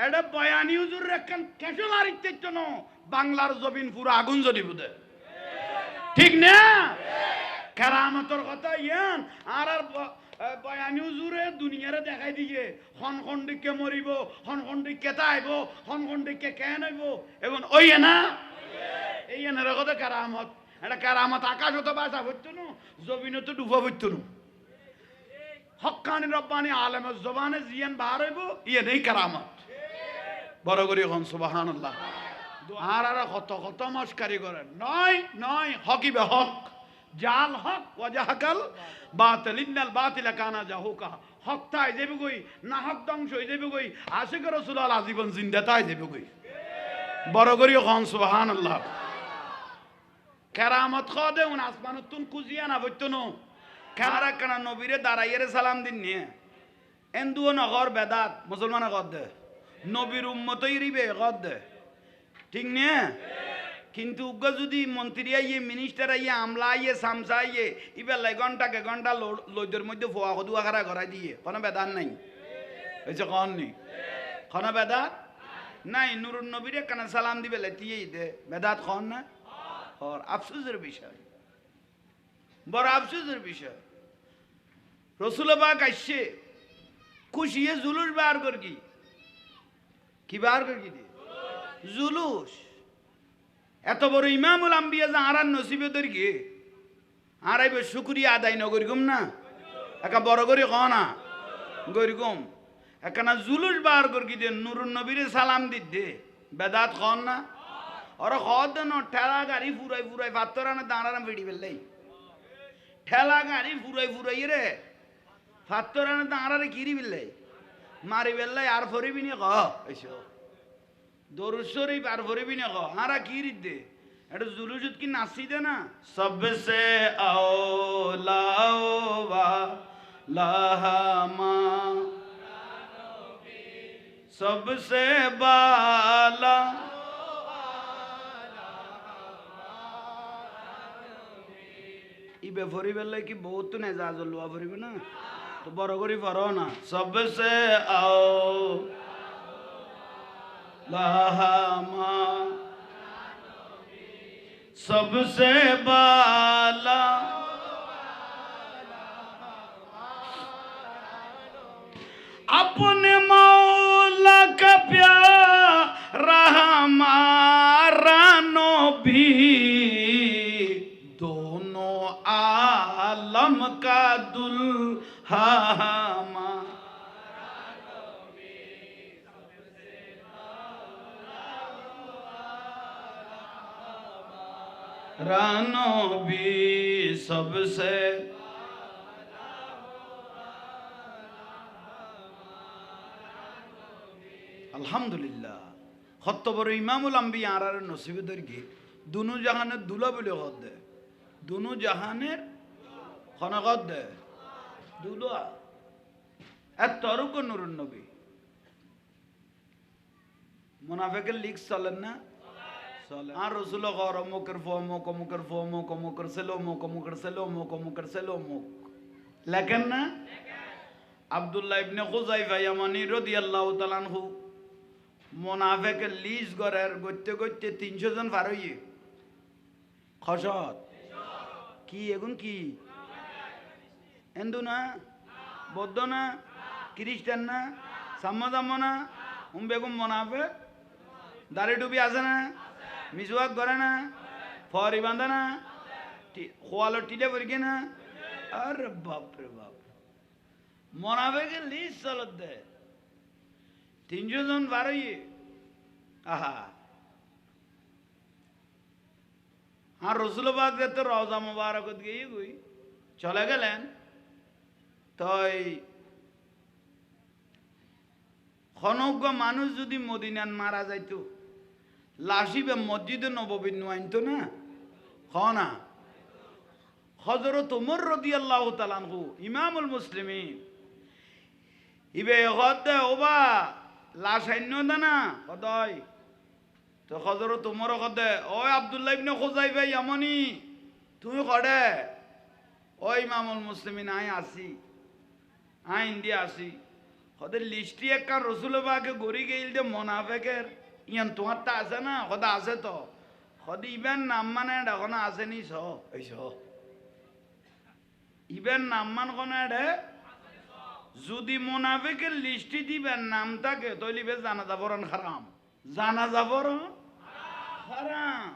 এটা বয়ানি হুজুর রেখান কেশল আর জন্য বাংলার জবিন পুরো আগুন জ্বলি বুধে ঠিক না? কেরামতর কথা ইয়ান আর আর ব- এ, বয়ানি হুজুরে দুনিয়ারে দেখাই দিয়ে হন খন্ডিকে মরিব হন খন্ডিকে তাইব হন খন্ডিকে কেন হইব এবং ওই না এই এনার কথা কেরামত এটা কেরামত আকাশ হতো বাসা হইতো না জবিন তো ডুবা হইতো না। হকানি রব্বানি আলমের জবানে জিয়ান বার হইব ইয়ে নেই কেরামত। বড় করি হন সুবাহান আল্লাহ আর আর কত কত মস্কারি করেন। নয় নয় হকিবে হক। জাল হক, ওয়াজাহাকাল বাতিল। ইন্নাল বাতিল কানা জাহুকা। হক তাই যাবে গই না হক ধ্বংস হয়ে যাবে গই আশিক রাসূলুল্লাহ আজীবন জিন্দা তাই যাবে গই বড় করি হন সুবহান আল্লাহ কেরামত খদে উন আসমানত তুন কুজিয়া না বইতো নো কেনারা কেনা নবীরে দাঁড়াইয়েরে সালাম দিন নিয়ে। এন্দুও নগর বেদাত মুসলমান গদ দে নবীর উম্মতই রিবে গদ ঠিক নিয়ে কিন্তু উগ্র যদি মন্ত্রী আইয়ে মিনিস্টার আইয়ে, আমলা আইয়ে, সামসা আইয়ে ইবার লাই ঘন্টাকে ঘণ্টা লইদের মধ্যে ফোয়া কদুয়া খারা ঘরাই দিয়ে, কোনো বেদান নাই। হয়েছে কন নি? কোনো বেদাত নাই। নুরুন নবীরে কেন সালাম দিবে লেতিয়েই দে। বেদাত খন না? হর আফসোসের বিষয়। বড় আফসোসের বিষয়। রসুলবাগ আসছে। খুশিয়ে জুলুস বার কর কি কি বার কি জুলুস। এত বড় ইমামুল আম্বিয়া যা আরান নসিবে দরকে আরাইবে শুকুরিয়া আদায় নগরিকুম না? একা বড় করে ক না? গরিকুম একখানা জুলুস বার কর কি দিয়ে নুরুন নবীরে সালাম দিতে বেদাত খন না? ওরা খদ ন, ঠেলা গাড়ি ফুরাই ফুরাই ফাত্তরানে দাঁড়ানো বেড়ি ফেললেই। ঠেলা গাড়ি ফুরাই ফুরাই রে ফাত্তরানে দাঁড়ারে কিরি ফেললে মারি বেললাই আর ফরিবি নে কইছো দরুদ শরীফ আর ফরিবি নে কারা কি রিদে এটা জুলুজুত কি নাচি দে না? সবসে আও লাও বা লাহামা সবসে বালা। ইবে ফরিবেল্লাই কি বহুত নেজাজ লোয়া ফরিবে না? تو بڑا گری فرونا سب سے آؤ لاہما سب سے بالا اپنے مولا کا پیار ہمارا نو بھی دونوں عالم کا دل का दुल्हा हमारा रानो भी सबसे আলহামদুলিল্লাহ হত্ত বড় ইমামুল আম্বি আর আর নসিবেদেরকে দুনু জাহানের দুলা বলে কদ দে দুনু জাহানের খনকত দে দুলা এত তরুক নুরুন নবী। মুনাফেকের লিক চলেন না? আর রসুল গর অমুকের ফো, অমুক অমুকের ফো, অমুক অমুকের সেলো অমুক অমুকের সেলো অমুক অমুকের সেলো অমুক। লেখেন না? আব্দুল্লাহ ইবনে খুজাইফা ইয়ামানি রাদিয়াল্লাহু তাআলা আনহু মোনাফেকের লিজ গরের গত্যে গত্যে তিনশো জন পার হইয়ে খসত কি, এগুন কি? হিন্দু না বৌদ্ধ না খ্রিস্টান না সাম্মাদাম্ম না উম বেগুম মোনাফেক দাড়ি ডুবি আছে না মিসওয়াক করে না ফরি বাঁধে না খোয়ালো টিলে পড়ি না আরে বাপ। রে বাপ মোনাফেকের লিজ চলত দে। তিনশো জন বারোই। আহা। আর রসুলবাগ রওজা মুবারকত গিয়ে চলে গেলেন। তই খনজ্ঞ মানুষ যদি মদিনান মারা যাইতো, লাশিবে মসজিদে নববী আনতো না? খ না। হজরত উমর রদি আল্লাহ তালানহু ইমামুল মুসলিমিন। ইবে হতে ওবা, লাশ আইন্য না সদায় তো খজর তোমার কদে ওই আব্দুল্লাহ ইবনে খোজাইবে ইয়ামনি তুমি কডে ওই ইমামুল মুসলিমিন আই আসি। আই ইন্ডিয়া আসি ওদের লিস্টি একখান রসুল বাকে গড়ি গেইল যে মোনাফেকের ইয়ান তোমার তা আছে না সদা আছে তো সদি ইবেন নাম মানে এখন আছে নি স এই স ইবেন নাম মান কোন যদি মোনাফেকের লিস্টি দিবেন নাম থাকে তৈলিবে জানা যাবরন খারাম জানা যাবরন হারাম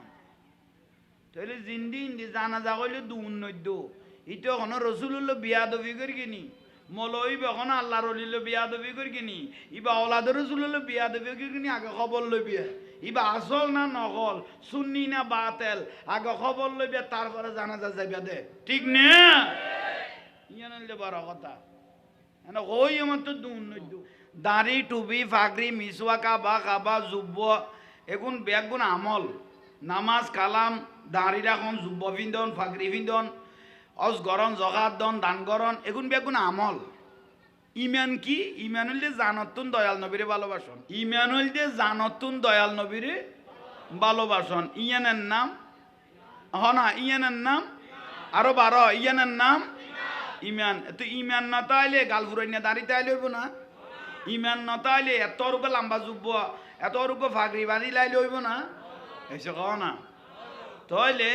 তাহলে জিন্দি ইন্দি জানা যা কইলে দুন নদ্য ইটো এখন রসুল্লো বিয়া দবি করি কিনি মলই এখন আল্লাহর অলিল বিয়া দবি করি ইবা ওলাদ রসুল্লো বিয়া দবি করি আগে খবর লইবি ইবা আসল না নকল সুন্নি না বাতেল, আগে খবর লইবি তারপরে জানা যা যাইবা দে। ঠিক নে? ইয়ে নইলে বড় কথা। এনে কই আমার তো দুন দাড়ি, টুপি ফাগরি মিসুয়া কাবা কাবা, জুব্ব এগুন বেগুন আমল। নামাজ, কালাম দাঁড়ি রাখন যুব্ব পিন্ধন ফাগরি পিন্ধন। অজ গরণ, জগাত দন, দান গরণ, এগুন বেগুন আমল। ইমান কি? ইমান হইলে জানতুন দয়াল নবীরে ভালোবাসন। ইমান হইলে জানতুন দয়াল নবীরে ভালোবাসন। ইয়ানের নাম? হ না, ইয়ানের নাম? আরও বারো, ইয়ানের নাম? ইমান। তো ইমান না তাইলে গাল ফুরাইনা দাঁড়িয়ে তাইলে হইব না। ইমান না তাইলে এত রূপে লম্বা যুব্ব এত রূপে ফাগরি বাড়ি লাইলে হইব না। এসে কহ না। তাইলে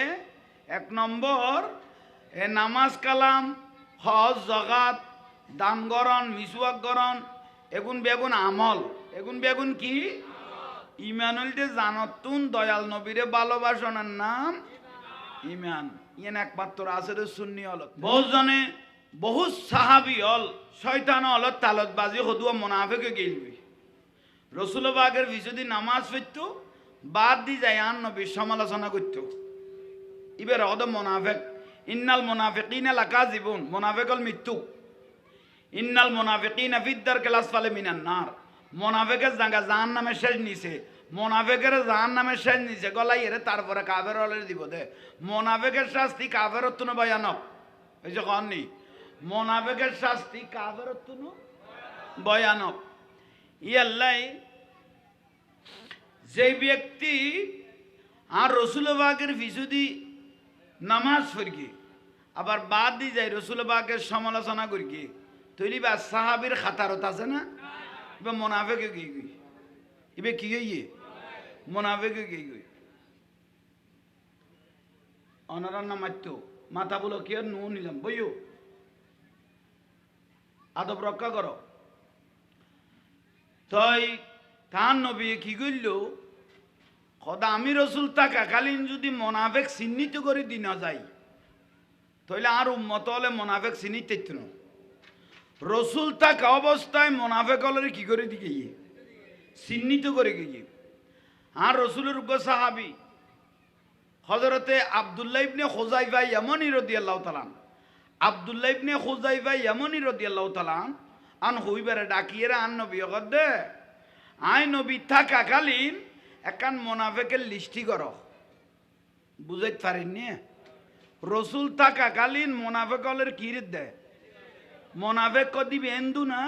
এক নম্বর এ নামাজ কালাম, হজ জগাত দান গরণ মিসুয়াক গরণ এগুন বেগুন আমল। এগুন বেগুন কি? ইমানুল যে জানতুন, দয়াল নবীরে ভালোবাসনের নাম ইমান। ইয়েন একমাত্র আছে রে সুন্নি হল বহুজনে বহু সাহাবি হল, শয়তান হল তালত বাজি হদুয়া, মোনাফেকে গেলবি রসুলবাগের বিশুদ্ধি নামাজ পড়ত, বাদ দি যায়, আন নবীর সমালোচনা করত। ইবার অদ মোনাফেক ইন্নাল মোনাফেকিন এলাকা জীবন মোনাফেকল মৃত্যু ইন্নাল মোনাফেকিন ফিদ্দার ক্লাস ফালে মিনান নার। মোনাফেকের জাঙ্গা জাহান নামে শেষ নিছে মোনাফেকের জাহান নামে শেষ নিছে গলাই এরে তারপরে কাফের হলে দিব দে। মোনাফেকের শাস্তি কাফের তুনো ভয়ানক এই যে কননি মোনাফেকের শাস্তি কাফের তুনো ভয়ানক ইয়াল্লাই যে ব্যক্তি আর রসুলবাগের ভিসুদি নামাজ পড়ি আবার বাদ দিয়ে যায় রসুলবাগের সমালোচনা করি তৈরি বা সাহাবির খাতারত আছে না? এবার মোনাফেকে কি গই এবার কি গইয়ে মোনাফেকে কি গই অনারার নাম মাত্য মাথা বলো কি নু নিলাম, বইও। আদব রক্ষা করো। তাই তার নবী কি করল খদা আমি রসুল থাকাকালীন যদি মোনাফেক চিহ্নিত করে দি না যায়। তাহলে আর উম্মত হলে মোনাফেক চিনি না রসুল থাকা অবস্থায় মোনাফেক হলে কি করে দিকে গিয়ে? চিহ্নিত করে গিয়ে আর রসুলের উগ্র সাহাবি হজরতে আবদুল্লাহ ইবনে খোজাইফা ইয়ামনি রদি আল্লাহ তালান আবদুল্লাহ ইবনে খোজাইফা ইয়ামনি রদি আল্লাহ তালান আন হইবারে ডাকিয়ে আন নবী দে। আই নবী থাকাকালীন একান মোনাফেকের লিস্টি কর। বুঝাইতে পারেননি? রসুল থাকাকালীন মোনাফেকলের কিরিত দেয়? মোনাফেক কদিবে হিন্দু না?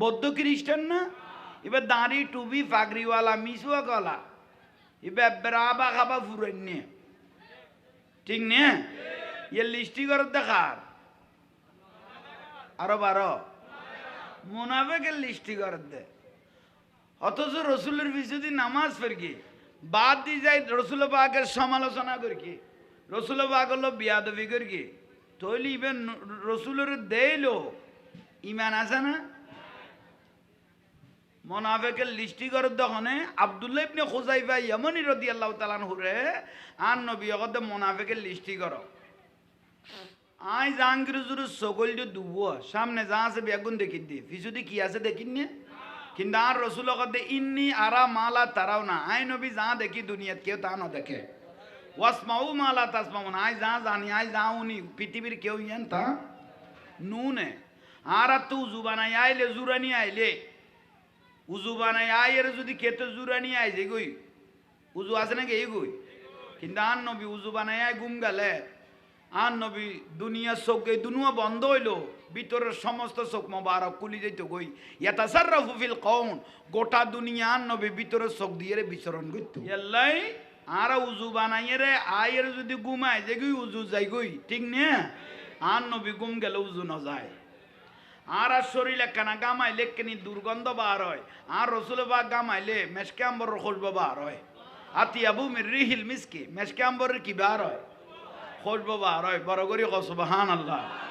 বৌদ্ধ খ্রিস্টান না? এবার দাঁড়ি টুবি ফাগরিওয়ালা মিসুয়া গলা। এবার বেড়াবা খাবা ফুরেন নিয়ে ঠিক নে? ইয়ে লিস্টি করে দেখার আরও বারো। মোনাফেকের লিস্টি করে দে। অথচ রসুলের বিশুদ্ধি নামাজ ফেরকি বাদ দিয়ে যায় রসুল বাগের সমালোচনা করি রসুল বাগ হলো বিয়াদবি করি তৈলি ইবেন রসুলের দেইলো, ইমান আছে না? মোনাফেকের লিস্টি করে দখনে আবদুল্লাহ ইবনে খুজাইফা ইয়ামনি রাদিয়াল্লাহু তাআলা হুরে আন নবী অগদে মোনাফেকের লিস্টি করো আই জাহাঙ্গীর জুর সকল যে দুব, সামনে যা আছে বেগুন দেখি দি ফিসুদি কি আছে দেখিন নে? কিন্তু আর রসুল অগদে ইন্নি আরা মালা তারাও না, আই নবী যা দেখি দুনিয়াত কেউ তা না দেখে। ওয়াসমাউ মালা তাসমাউন। আই যা জানি আই যা উনি পৃথিবীর কেউ ইয়েন তা? নুনে। আর তু জুবানাই আইলে জুরানি আইলে। উজু বানাই আয়ের যদি কেতে জুরানি আই যে গই উজু আছে নাকি এই গই কিন্তু আন নবী উজু বানাই আয় গুম গেলে। আন নবী দুনিয়ার চোখ এই দুনুয়া বন্ধ হইল। ভিতরের সমস্ত চোখ মোবারক কুলি যাইতো গই। ইয়াতা সার রফুফিল কৌন গোটা দুনিয়া আন নবী ভিতরের চোখ দিয়ে বিচরণ করতো। এল্লাই আর উজু বানাইয়ে রে, আয়ের যদি ঘুমায়, যে গই উজু যাই গই ঠিক নে? আন নবী গুম গেলে উজু না যায়। আর আর শরীরে কানা গামাইলে কেনি দুর্গন্ধ বার হয়। আর রসুল বা গামাইলে মেশকে আম্বর খুশবো বার হয়। আতি আবু রিহিল মিসকি, মেশকে আম্বরের কি বার হয়? খুশবো বার হয়। বড় করি কসবাহান আল্লাহ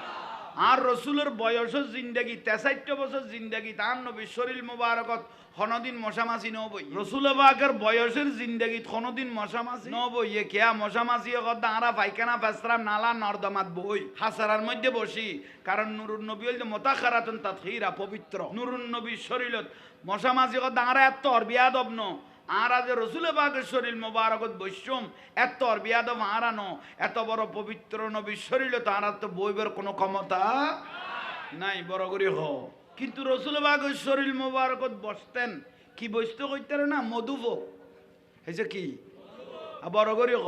আর রসুলের বয়সের জিন্দগি, তেষট্টি বছর জিন্দগি, তার নবী শরীর মুবারকত হনদিন মশামাসি নবই। রসুল বাগের বয়সের জিন্দগি হনদিন মশামাসি নবই, এ কেয়া মশামাসি কত দাঁড়া পায়খানা ফেসরা নালা, নর্দমাত বই। হাসারার মধ্যে বসি, কারণ নুরুন নবী হইলে খারাতন তাত পবিত্র। নুরুন নবী শরীরত মশামাসি কত দাঁড়া, এত অরবিয়াদব ন আর আজ রসুল বাগের শরীর মোবারকত বৈশ্যম এত অরবিয়াদব আরানো এত বড় পবিত্র নবী শরীর তার তো বইবের কোনো ক্ষমতা নাই, বড় করি হ। কিন্তু রসুল বাগের শরীর মোবারকত বসতেন। কি বসতে কইতেন না? মধুভোগ হয়েছে কি? বড় করি হ।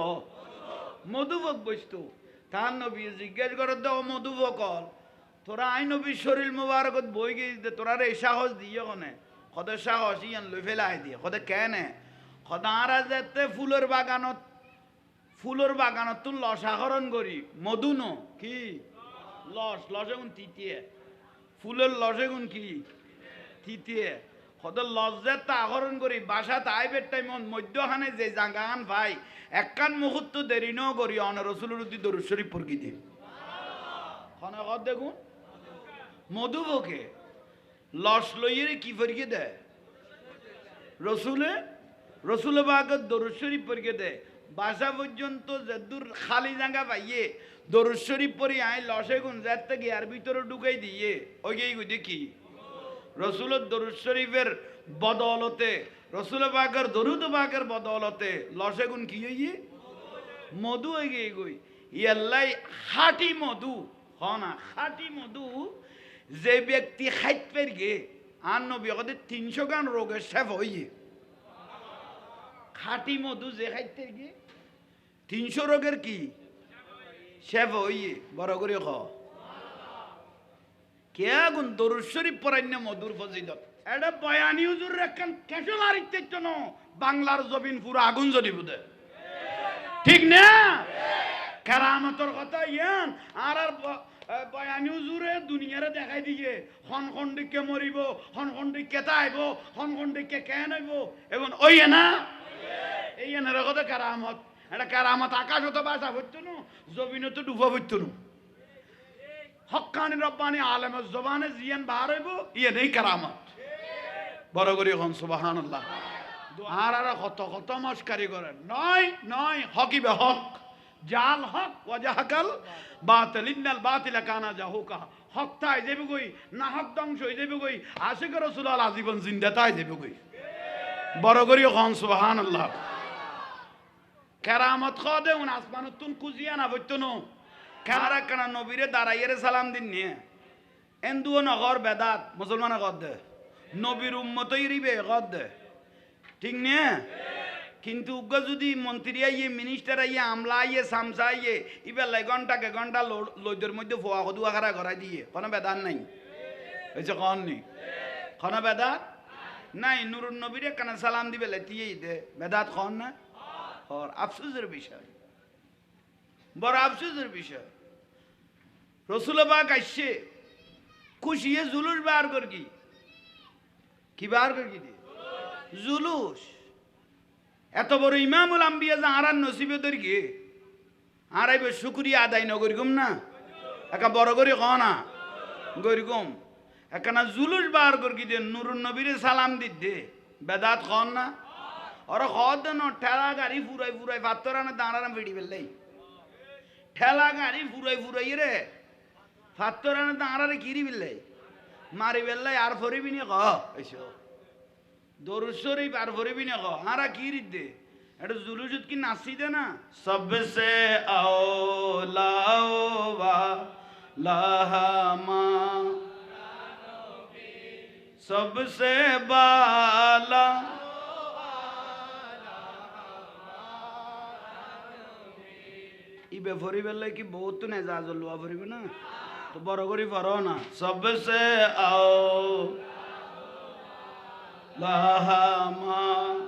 মধুভোগ বসতো। তার নবী জিজ্ঞেস করে দাও মধুভোগ তোরা আই নবী শরীর মোবারকত বই গিয়ে তোরা রে সাহস দিয়ে কনে কত সাহস ইয়ান লই ফেলাই দিয়ে কত কেনে? আরা যেতে ফুলের বাগানত ফুলের বাগানত তুই লস আহরণ করি। মধু ন কি? লস, লসে গুণ তিতিয়ে। ফুলের লসে গুণ কি? তিতিয়ে। কত লস যেতে আহরণ করি, বাসা তাইবের টাইম মধ্যখানে যে জাগান ভাই, একখান মুহূর্ত দেরি ন করি, অন রসুলের উদ্দি দরুদ শরীফ পরকি দিন। দেখুন। মধুবকে লস লইয়ে কি ফরিয়ে দেয়? রসুলে, রসুল বাগত দরুদ শরীফ পরিয়ে দেয়। বাসা পর্যন্ত যেদূর খালি জায়গা পাইয়ে দরুদ শরীফ পরি আই লসে গুণ যার থেকে আর ভিতরে ঢুকাই দিয়ে, ওই দেখি। রসুলের দরুদ শরীফের বদলতে, রসুল বাগের, দরুদ বাগের বদলতে লসে গুণ কি হইয়ে মধু হয়ে গিয়ে গই ইয়াল্লাই খাটি মধু হ না খাটি মধু যে ব্যক্তি খাইত পের গে আর নবী কদে তিনশো গান রোগের শেফ হইয়ে। খাটি মধু যে খাইতে গে তিনশো রোগের কি? শেফ হইয়ে। বড় করে খ কে আগুন? দরুদ শরীফ পরান্য মধুর ফজিলত। এটা বয়ানি হুজুর রেখান কেসল আরিতে ন বাংলার জবিন পুরো আগুন জ্বলি বুধে। ঠিক না? কেরামতর কথা ইয়ান আর আর বয়ানি হুজুরে দুনিয়ারে দেখাই দিয়ে, হন খন্ডিকে মরিব, হন খন্ডিকে তাইব, হন খন্ডিকে কেন হইব? এবং ওই না এই এনার কথা কেরামত। এটা কেরামত আকাশ হতো বাসা হইতো না জবিন তো ডুবা হইতো না। হকানি রব্বানি আলেমের জবানে জিয়ান বার হইব ইয়ে নেই কেরামত। বড় করি এখন সুবাহান আল্লাহ আর আর কত কত মস্কারি করেন। নয় নয়, হকিবে হক। জাল হক, ওয়াজাহাকাল বাতিল, ইন্নাল বাতিল কানা জাহুকা। হক তাই যাবে গই না হক ধ্বংস হয়ে যাবে গই আশিক রসুল আল আজীবন জিন্দা তাই যাবে গই বড় করি এখন সুবাহান আল্লাহ কেরামত খদে উন আসমানত তুন কুজিয়া না। বইতনো কেনারা কেনা নবীরে দাঁড়াইয়েরে সালাম দিন নিয়ে। এন্দুও নগর বেদাত মুসলমান গদ দে নবীর উম্মতই রিবে গদ দে ঠিক নে কিন্তু উগ্র যদি মন্ত্রী আইয়ে মিনিস্টার আইয়ে, আমলা আইয়ে, সামসা আইয়ে ইবার লাই ঘন্টাকে ঘণ্টা লইদের মধ্যে ফোয়া কদুয়া খারা ঘরাই দিয়ে, কোনো বেদান নাই। হয়েছে কন নি? কোনো বেদাত নাই। নুরুন নবীরে কেন সালাম দিবে? লেতিয়েই দে, বেদাত খন না? হর আফসোসের বিষয়। বড় আফসোসের বিষয়। রসুল বাক আসছে, খুশিয়ে জুলুস বার কর কি বার কর জুলুস। এত বড় ইমামুল আম্বিয়া যে আর নসিবে তোর কি আর আইবে শুকুরিয়া আদায় নগরিগুম না? একা বড় করি ক না? গরিগুম একানা জুলুস বার কর দে, নুরুন নবীরে সালাম দিতে বেদাত খন না? ওর খদ ন, ঠেলা গাড়ি ফুরাই ফুরাই ফাত্তরানে দাঁড়ানো বেড়ি ফেললেই ঠেলা গাড়ি ফুরাই ফুরাই রে ফাত্তরানে দাঁড়ারে কিরি ফেললে মারি ফেললে আর ফরিবি নি ক এসো। দরুদ শরীফ আর ভরিবি না গো হারা কি রিত দে এটা জুলুজুত কি নাচি দে না? সবসে আও লাওবা লাহামা সবসে বালা। ইবে ভরিবেলে কি বহুত নেজাজ লোয়া ভরিবে না? তো বড় করি ভরো না। সবসে আও لہا ماں۔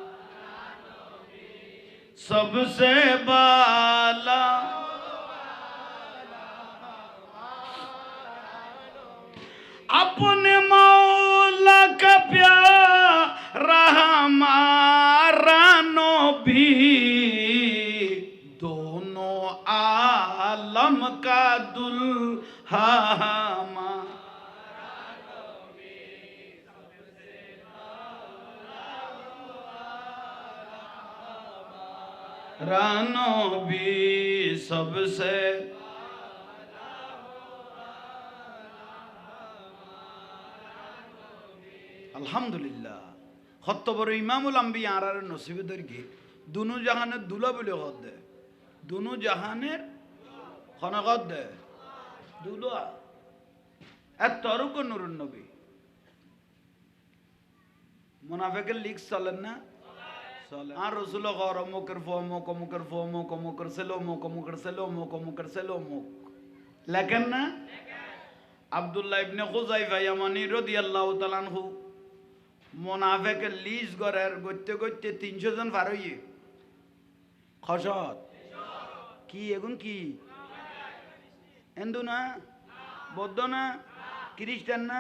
سب سے بالا۔ اپنے रानो भी सबसे আলহামদুলিল্লাহ হত্তবর ইমামুল আম্বি আর নসিবেদের গিয়ে দুনু জাহানের দুলা বলে হদ দে দুনু জাহানের খনগত দে দুলা এত তরুক নুরুন নবী মুনাফেকের লিক চলেন না চলে আর রসুল ঘর অমুকের ফো অমুক অমুকের ফো অমুক অমুকের সেলো অমুক অমুকের সেলো অমুক অমুকের সেলো অমুক লেখেন না আব্দুল্লাহ ইবনে খুজাইফা ইয়ামানি রাদিয়াল্লাহু তাআলা আনহু মোনাফেকের লিজ গড়ের গড়তে গড়তে তিনশো জন পার হইয়ে খসত কি এগুন কি হিন্দু না বৌদ্ধ না খ্রিস্টান না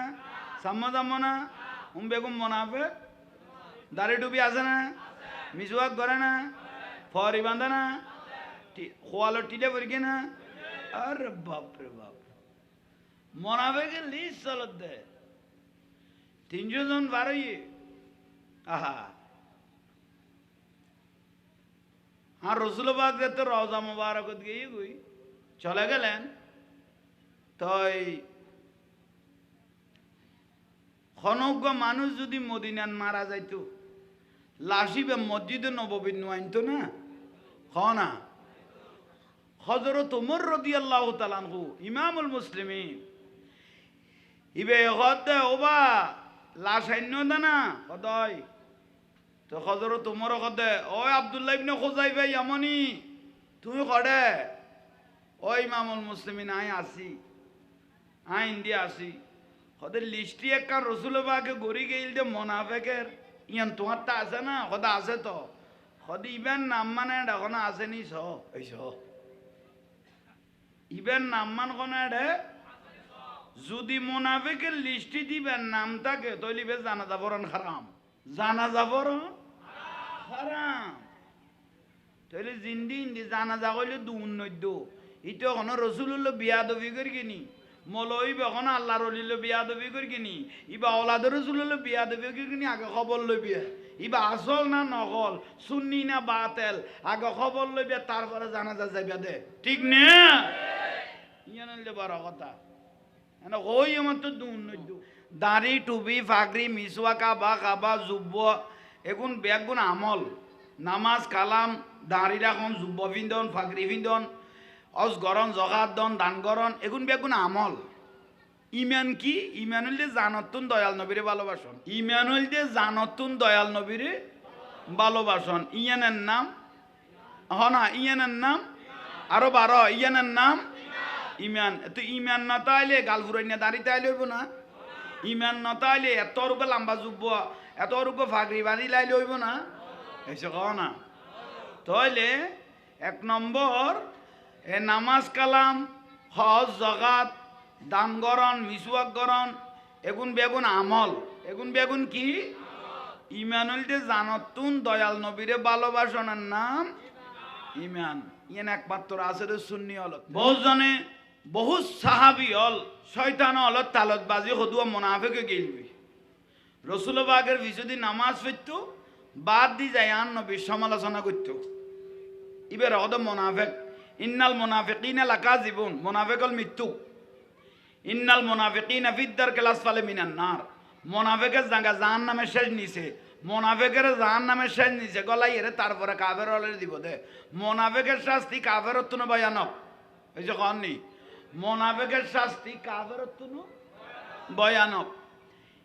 সাম্য দাম্য না উম বেগুম মোনাফেক দাড়ি টুপি আছে না মিসওয়াক করে না? ফরি বাঁধে না? খোয়ালো টিলে পড়ি না? আরে বাপরে বাপ। মোনাফেকের লিজ চলত দেয় তিনশো জন বারোই আহা। আর রসুলবাগ তো রওজা মুবারকত গিয়ে গুই, চলে গেলেন। তই খনজ্ঞ মানুষ যদি মদিনান মারা যাইতো লাশিবে মসজিদে নববী আনতো না? হ না। হজরত উমর রদি আল্লাহ তালানহু ইমামুল মুসলিমি ইবে হদ্দে ওবা, লাশ আইন্য দে না সদায় তো খজর তোমার কদে ও আব্দুল্লাহ ইবনে খোজাই ভাই এমনই তুমি কডে ও ইমামুল মুসলিমিন আই আসি। আই ইন্ডিয়া আসি। হদের লিস্টি একটা রসুলবাকে গড়ি গেল যে মোনাফেকের ইয়ান তোমার তা আছে না? সদা আছে তো। সদি ইবেন নাম মানে এখন আছে নি স এই স ইবেন নাম মান কোনে রে যদি মোনাফেকের লিস্টি দিবেন নাম থাকে তৈলিবে জানা বরণ হারাম। জানাজা বরণ হারাম। তাহলে জিন্দি ইন্দি জানাজা কইলে দু উন্নদ্য ইটো এখন রসুল্লো বিয়া দবি করি কিনি মলই এখন আল্লাহর অলিল বিয়া দবি করি ইবা ওলাদ রসুল্লো বিয়া দবি করি আগে খবর লই বিয়া ইবা আসল না নকল, সুন্নি না বাতেল, আগে খবর লই বিয়া তারপরে জানাজা যাইবা দে। ঠিক নে? ইয়ান বড় কথা। কই আমার তো দুন দাড়ি, টুপি ফাগরি মিসওয়া কাবা কাবা, জুব্ব, এগুন বেগুন আমল। নামাজ, কালাম দাড়ি রাখন জুব্ব পিন্ধন ফাগরি পিন্ধন। অজ গরন জগাত দন, দান গরন এগুন বেগুন আমল। ইমান কি? ইমান হইলে জানতুন দয়াল নবীরে ভালোবাসন। ইমান হইলে জানতুন দয়াল নবীরে ভালোবাসন। ইয়ানের নাম? হ না, ইয়ানের নাম? আরও বারো, ইয়ানের নাম? ইমান। তো ইমান না তাইলে গাল ফুরাইনা দাঁড়িয়ে আইলে হইব না। ইমান না তাইলে এত রূপে লম্বা যুব্ব এত রূপে ফাগরি বাঁধি লাইলে হইব না। এসে কও না? তাইলে এক নম্বর এ নামাজ কালাম, হজ জগাত দান গরণ মিসুয়াক গরণ, এগুন বেগুন আমল। এগুন বেগুন কি? ইমানুলতে জানতুন, দয়াল নবীরে ভালোবাসনের নাম ইমান। ইয়েন একমাত্র আছে রে সুন্নি হল বহুজনে বহু সাহাবি হল, শয়তান হল তালত বাজি হদুয়া, মোনাফেকে গেলবি রসুলবাগের বিশুদি নামাজ পড়তো, বাদ দি যায় আন নবীর সমালোচনা করত। ইবের হদ মোনাফেক। ইন্নাল মোনাফেকিনা লাকা জীবন মোনাফেকল মৃত্যু ইন্নাল মোনাফেকিনা ফিদ্দার ক্লাস ফালে মিনান নার। মোনাফেকের জাঙ্গা জাহান নামে শেষ নিছে মোনাফেকের জাহান নামে শেষ নিছে গলাই এরে তারপরে কাবের হলে দিব দে। মোনাফেকের শাস্তি কাবের তুনো ভয়ানক। এই যে কননি মোনাফেকের শাস্তি কাবের তুনো ভয়ানক।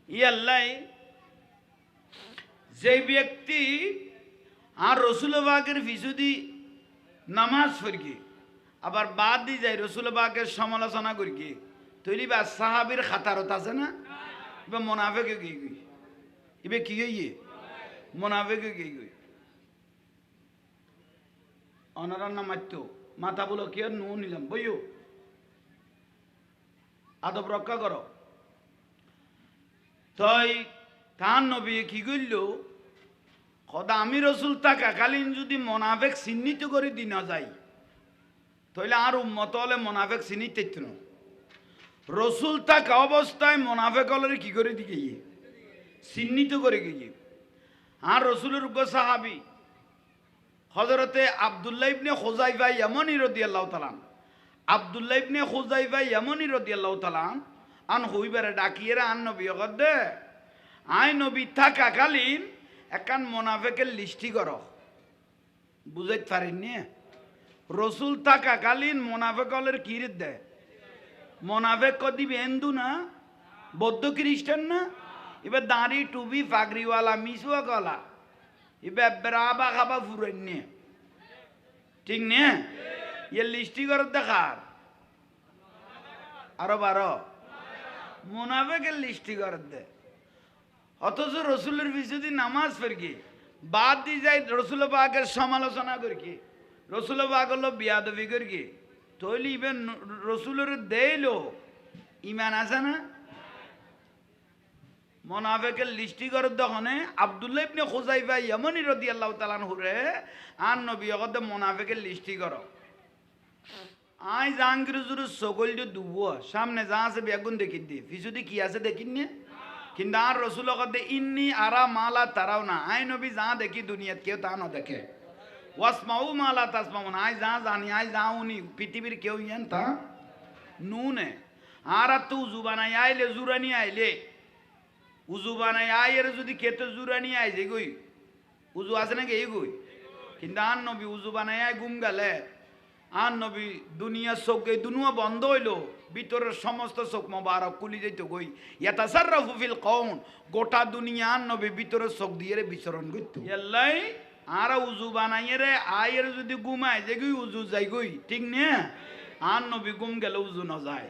ইয়াল্লাই, যে ব্যক্তি আর রসুলবাগের ফিসুদি নামাজ পড়ি আবার বাদ দি যায় রসুলবাগের সমালোচনা করি কি? তৈরি বা সাহাবির খাতারত আছে না? এবার মোনাফেকে গিয়ে গই এবার কি গিয়ে মোনাফেকে গিয়ে গই অনারার মাত্য মাথা বলো কি নু নিলাম, বইও। আদব রক্ষা করো। তই তার নবী কি করল খদা আমি রসুল থাকা কালীন যদি মোনাফেক চিহ্নিত করে দি না তাহলে আর উম্মত হলে মোনাফেক চিহ্নিত না। রসুল থাকা অবস্থায় মোনাফেক হলে কি করে দিকে গিয়ে? চিহ্নিত করে গিয়ে? আর রসুলের উগ্র সাহাবি হজরতে আবদুল্লাহ ইবনে খোজাইফা ইয়ামনি রদি আল্লাহ তালান আবদুল্লাহ ইবনে খোজাইফা ইয়ামনি রদি আল্লাহ তালান আন হইবারে ডাকিয়ে আন নবী দে আই নবী থাকাকালীন একান মোনাফেকের লিস্টি কর। বুঝাইতে পারেননি? রসুল থাকাকালীন মোনাফেক হলের কিরিত দেয়? মোনাফেক কদিবে হিন্দু না? বৌদ্ধ খ্রিস্টান না? এবার দাঁড়ি টুবি ফাগরিওয়ালা মিসুয়া গলা। এবার বেড়াবা খাবা ফুরেন নিয়ে ঠিক নে? ইয়ে লিস্টি করে দেখার। আরও বারো। মোনাফেকের লিস্টি করে দে। অথচ রসুলের পিছুদি নামাজ ফেরকি বাদ দিয়ে যায় রসুল বাগের সমালোচনা করি কি? রসুল বাগ হলো বিয়াদবি করি তৈলি ইবেন রসুলের দেইলো ইমান আছে না? মোনাফেকের লিস্টি করে দখনে আবদুল্লাহ ইবনে খুজাইফা ইয়ামানি রাদিয়াল্লাহু তাআলা হুরে আন নবী অগদ মোনাফেকের লিস্টি করো আই জাহাঙ্গীর জুরু যে দুব সামনে যা আছে বেগুন দেখি দি। পিছুদি কি আছে দেখিন নে? কিন্তু আর রসুল অগদে ইন্নি আরা মালা তারাও না। আই নবী যা দেখি দুনিয়াত কেউ তা না দেখে। ওয়াসমাউ মালা তাসমাউ না আই যা জানি আই যা উনি পৃথিবীর কেউ ইয়ান তা নুনে আর আর তো উজু বানাই আইলে জুরানি আইলে উজু বানাই আয়ের যদি খেতে জুরানি আই যে গই উজু আছে নাকি এই গই কিন্তু আন নবী উজু বানাই আয় গুম গেলে আন নবী দুনিয়ার চোখ এই দুনুয়া বন্ধ হইল ভিতরের সমস্ত চোখ মোবারক কুলি যাইত গই ইয়াতা সার ফুফিল কৌন গোটা দুনিয়া আন নবী ভিতরের চোখ দিয়ে বিচরণ করতো ইয়াল্লাই আর উজু বানাইয়ে রে, আয়ের যদি গুমায় যে গই উজু যাই গই ঠিক নে? আন নবী গুম গেলে উজু ন যায়।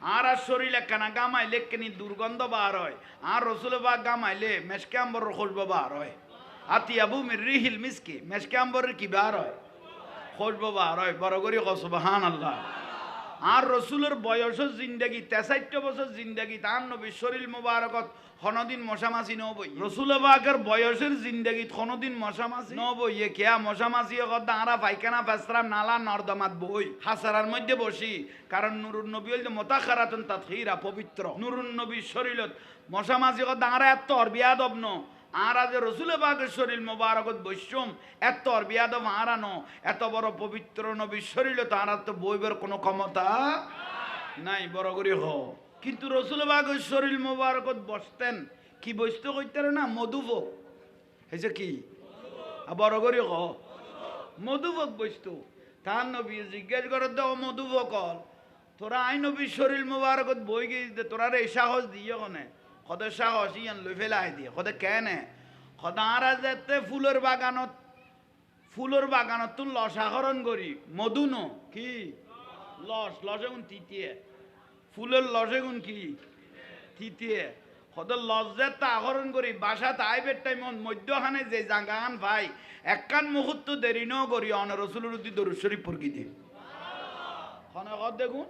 আর আর শরীরে কানা গামাইলে কেনি দুর্গন্ধ বার হয়। আর রসুল বা গামাইলে মেসকে আম্বর খুশবো বার হয়। আবু মির রিহিল মিসকি মেসকে আম্বরের কি বার হয়? খুশবো বার হয়। বড় করি কসবাহান আল্লাহ আর রসুলের বয়সের জিন্দাগি তেষট্ট বছর জিন্দাগি তার নবী শরীর মোবারকত হনদিন মশামাছি নবই। রসুল বাগের বয়সের জিন্দাগি হনদিন মশামাছি। নবই এ কেয়া মশামাছি কথা আরা পায়খানা পেস্তারা নালা নর্দমাত বই। হাসারার মধ্যে বসি কারণ নুরুন নবী হইলে মোতা খারাতন তাত পবিত্র। নুরুন নবীর শরীরত মশামাছি কথা আরা এত অরবিয়াদব ন আর আজ রসুল বাগের শরীর মোবারকত বৈশ্যম এত অরবিয়াদব আরানো এত বড় পবিত্র নবীর শরীর তো তো বইবের কোনো ক্ষমতা নাই, বড় করি হ। কিন্তু রসুল বাগের শরীর মোবারকত বসতেন, কি বসতে কইতে না, মধুভোগ। হয়েছে কি? বড় করি হ। মধুভোগ বসতো তার নবী জিজ্ঞেস করে দাও মধুভোগ কল তোরা আই নবীর শরীর মোবারকত বই গিয়ে তোরা রে সাহস দিয়ে কনে। কদে সাহস ইয়ান লই ফেলাই দিয়ে কদে কেনে? কদা আরা যেতে ফুলের বাগানত ফুলের বাগানত তুন লসাহরণ করি। মধু ন কি? লস, লসে গুণ তিতিয়ে। ফুলের লসে গুণ কি? তিতিয়ে। কত লজ্জার তা আহরণ করি বাসাত আইবের টাইম মধ্যখানে যে জাগান ভাই, একখান মুহূর্ত দেরি ন করি, অন রসুলের উদ্দি দরুদ শরীফ পরকি দিন। দেখুন।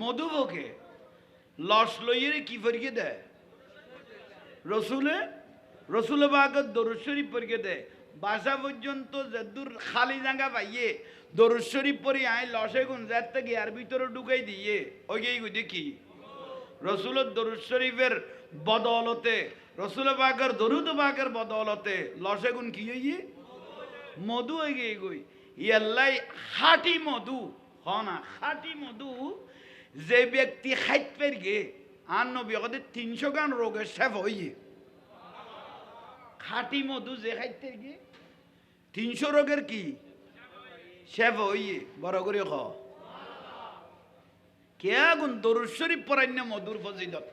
মধুবকে লস লইয়ে কি ফরিয়ে দেয়? রসুলে, রসুল বাগত দরুদ পরিকে দেয়। বাসা পর্যন্ত যদুর খালি জায়গা পাইয়ে দরুদ শরীফ পরি আই লসে গুণ যার থেকে আর ভিতরে ঢুকাই দিয়ে, ওই গেই দেখি রসুলের দরুদ শরীফের বদলতে, রসুল বাগের দরুদ বাগের বদলতে লসে গুণ কি হইয়ে? মধু হয়ে গিয়ে গই। ইয়াল্লাই খাটি মধু না খাটি মধু যে ব্যক্তি খাইত পের গে আর নবী আমাদের তিনশো গান রোগের সেব হইয়ে, খাটি মধু যে খাইতে গে তিনশো রোগের কি? সেব হইয়ে, বড় করে খ কে আগুন দরুদ শরীফ পরান্য মধুর ফজিলত।